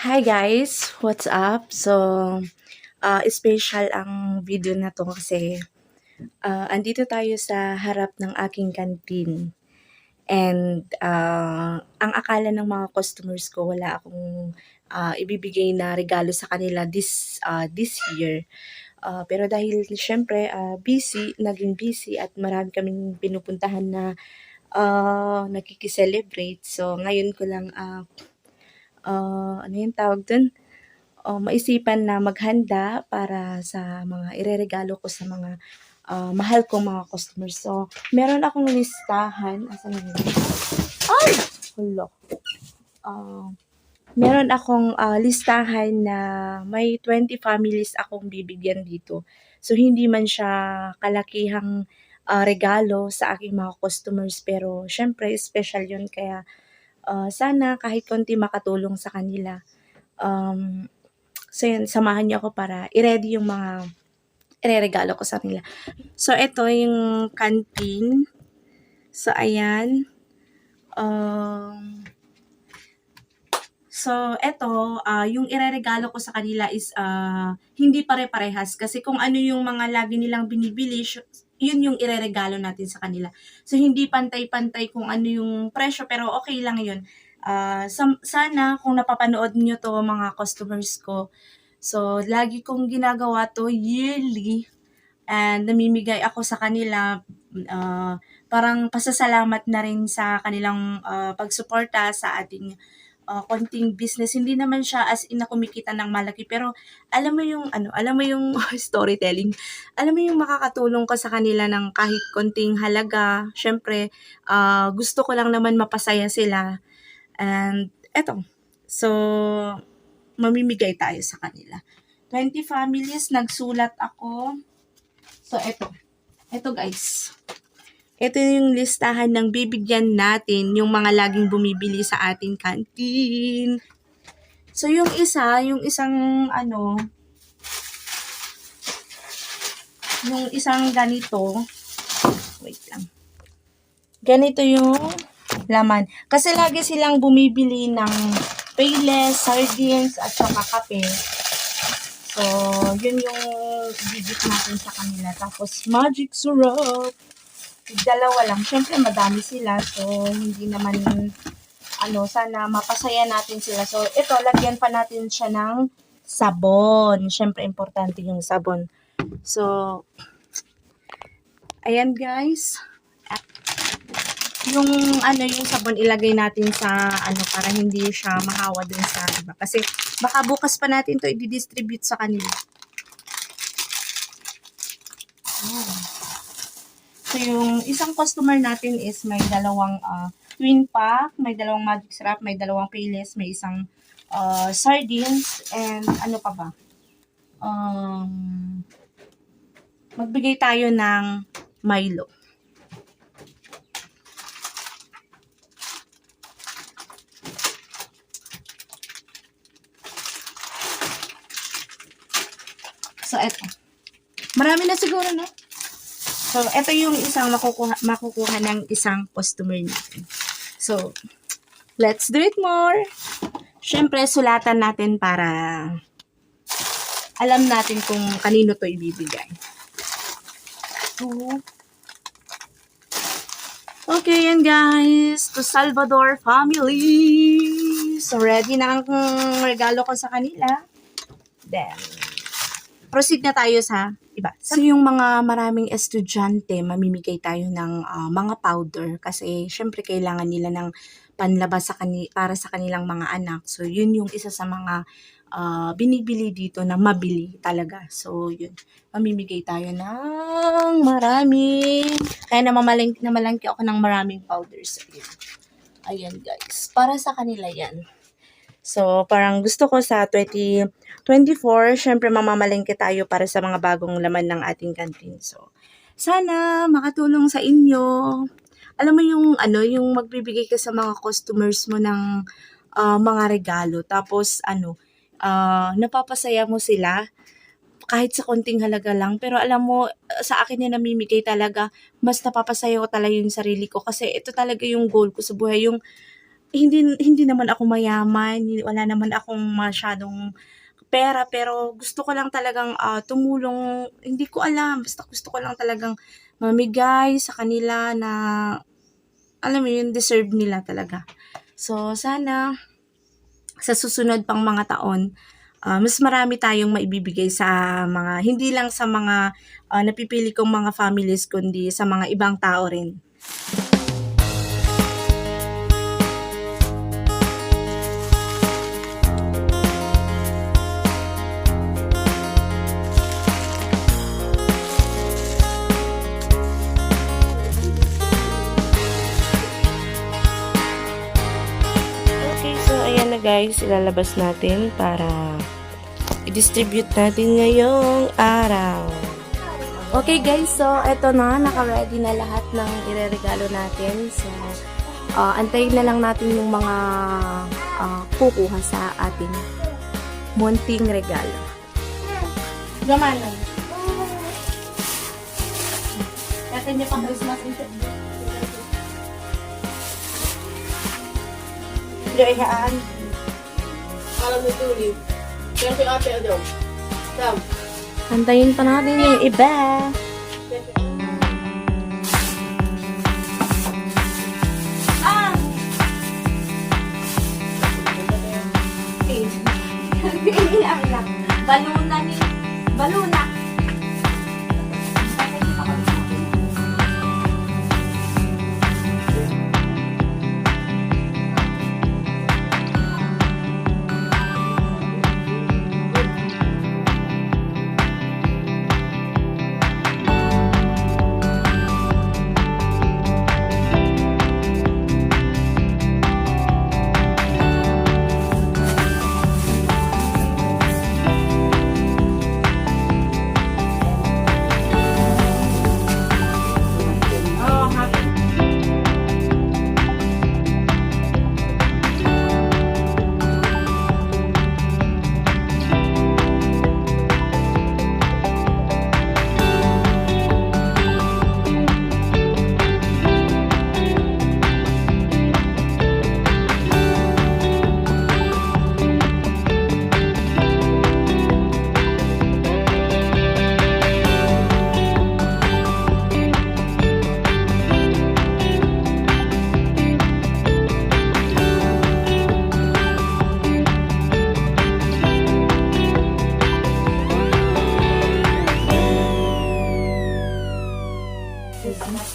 Hi guys! What's up? So, ah, special ang video na 'to kasi, ah, andito tayo sa harap ng aking canteen. And, ah, ang akala ng mga customers ko wala akong, ah, ibibigay na regalo sa kanila this, ah, this year. Ah, pero dahil siyempre, ah, busy, naging busy at marami kaming pinupuntahan na, ah, nakiki-celebrate. So, ngayon ko lang, ah, ah, ano yung tawag dun? Oh, maisipan na maghanda para sa mga ireregalo ko sa mga, ah, mahal kong mga customers. So, meron akong listahan. Asan na yun? Ay! Hala. Ah, meron akong, ah, listahan na may 20 families akong bibigyan dito. So, hindi man siya kalakihang, ah, regalo sa aking mga customers pero siyempre special yun kaya, ah, sana kahit konti makatulong sa kanila. Um, so yun, samahan niyo ako para i-ready yung mga ireregalo ko sa kanila. So, ito yung canteen. So, ayan. Um, so, eto, ah, yung ireregalo ko sa kanila is ah, hindi pare-parehas kasi kung ano yung mga lagi nilang binibili, yun yung ireregalo natin sa kanila. So, hindi pantay-pantay kung ano yung presyo pero okay lang yun. Sam- sana kung napapanood nyo to mga customers ko, so lagi kong ginagawa to yearly and namimigay ako sa kanila ah, parang pasasalamat na rin sa kanilang ah, pagsuporta sa ating ah, konting business. Hindi naman siya as in na kumikita ng malaki pero alam mo yung ano, alam mo yung storytelling. Alam mo yung makakatulong ka sa kanila ng kahit konting halaga. Syempre, ah, gusto ko lang naman mapasaya sila. And eto. So, mamimigay tayo sa kanila. 20 families, nagsulat ako. So, eto. Eto guys. Ito yung listahan ng bibigyan natin yung mga laging bumibili sa ating canteen. So, yung isa, yung isang ano, yung isang ganito, wait lang. Ganito yung laman. Kasi lagi silang bumibili ng payless, sardines, at saka kape. So, yun yung bibit natin sa kanila. Tapos, magic syrup. Dalawa lang. Siyempre, madami sila. So, hindi naman, ano, sana mapasaya natin sila. So, ito, lagyan pa natin siya ng sabon. Siyempre, importante yung sabon. So, ayan guys. Yung, ano, yung sabon ilagay natin sa, ano, para hindi siya mahawa dun sa iba. Kasi, baka bukas pa natin to i-distribute sa kanila. Oh. So, yung isang customer natin is may dalawang ah, twin pack, may dalawang magic syrup, may dalawang payless, may isang ah, sardines, and ano pa ba? Um, magbigay tayo ng Milo. So, eto. Marami na siguro, no? So, ito yung isang makukuha, makukuha ng isang customer natin. So, let's do it more. Siyempre, sulatan natin para alam natin kung kanino to ibibigay. Two. Okay, yan guys. To Salvador family. So, ready na ang regalo ko sa kanila. Then, proceed na tayo sa iba. So, yung mga maraming estudyante, mamimigay tayo ng ah, mga powder kasi syempre kailangan nila ng panlabas sa kani para sa kanilang mga anak. So, yun yung isa sa mga ah, binibili dito na mabili talaga. So, yun. Mamimigay tayo ng marami. Kaya namamalengke, namalengke ako ng maraming powders. Ayan. Ayan, guys. Para sa kanila yan. So, parang gusto ko sa 2024, syempre mamamalengke tayo para sa mga bagong laman ng ating canteen. So, sana makatulong sa inyo. Alam mo yung ano, yung magbibigay ka sa mga customers mo ng ah, mga regalo. Tapos ano, ah, napapasaya mo sila kahit sa konting halaga lang. Pero alam mo, sa akin na namimigay talaga, mas napapasaya ko talaga yung sarili ko. Kasi ito talaga yung goal ko sa buhay. Yung hindi hindi naman ako mayaman, wala naman akong masyadong pera, pero gusto ko lang talagang, ah, tumulong. Hindi ko alam, basta gusto ko lang talagang mamigay sa kanila na alam mo yun, deserve nila talaga. So, sana sa susunod pang mga taon, ah, mas marami tayong maibibigay sa mga hindi lang sa mga, ah, napipili kong mga families kundi sa mga ibang tao rin. Guys, ilalabas natin para i-distribute natin ngayong araw. Okay guys, so eto na, naka-ready na lahat ng ireregalo natin. So, ah, antayin na lang natin yung mga ah, kukuha sa ating munting regalo. Gamana. Kasi niya pang Christmas ito. Ihaan. Alam tulip. Kaya kay ate Adaw. Sam. Antayin pa natin yung iba.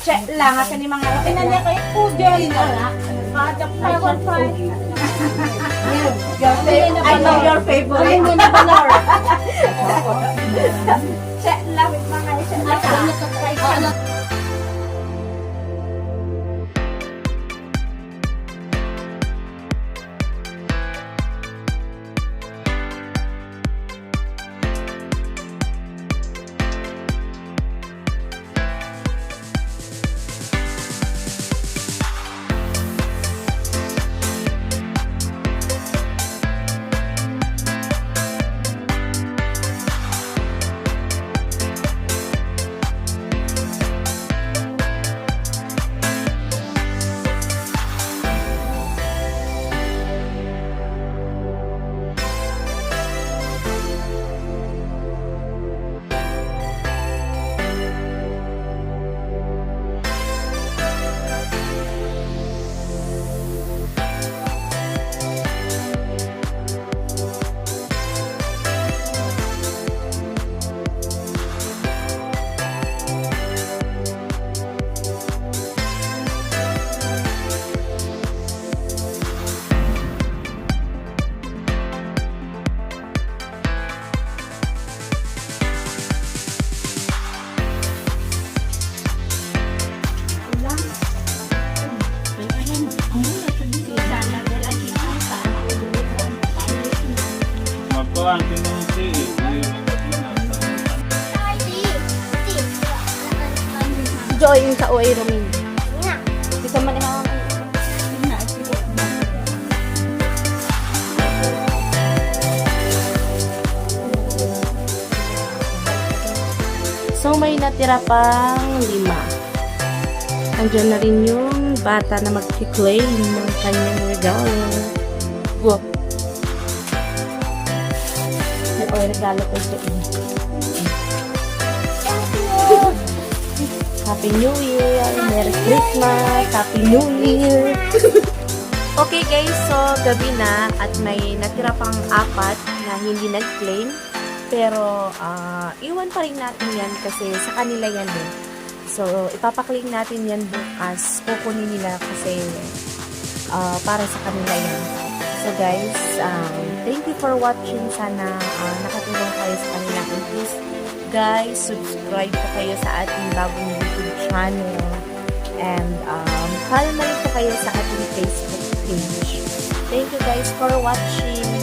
Check lang at ni mga pinanya kay Pudel. Bata power fight. I know your favorite. Ano na balor? Check lang mga isa. Ano Magpawang kinusi. Joy yung sa OA Romin. Bisa man yung So, may natira pang lima. Andiyan na rin yung bata na mag-claim ng kanyang regalo. Wow. Oil regalo ko sa inyo. Happy New Year! Merry Christmas! Happy New Year! okay guys, so gabi na at may natira pang apat na hindi nag-claim. Pero ah, iwan pa rin natin yan kasi sa kanila yan eh. So, ipapaklaim natin yan bukas. Kukunin nila kasi ah, para sa kanila yan. So guys, um, thank you for watching. Sana ah, nakatulong kayo sa kanila. And please, guys, subscribe po kayo sa ating bagong YouTube channel. And um, follow na rin po kayo sa ating Facebook page. Thank you guys for watching.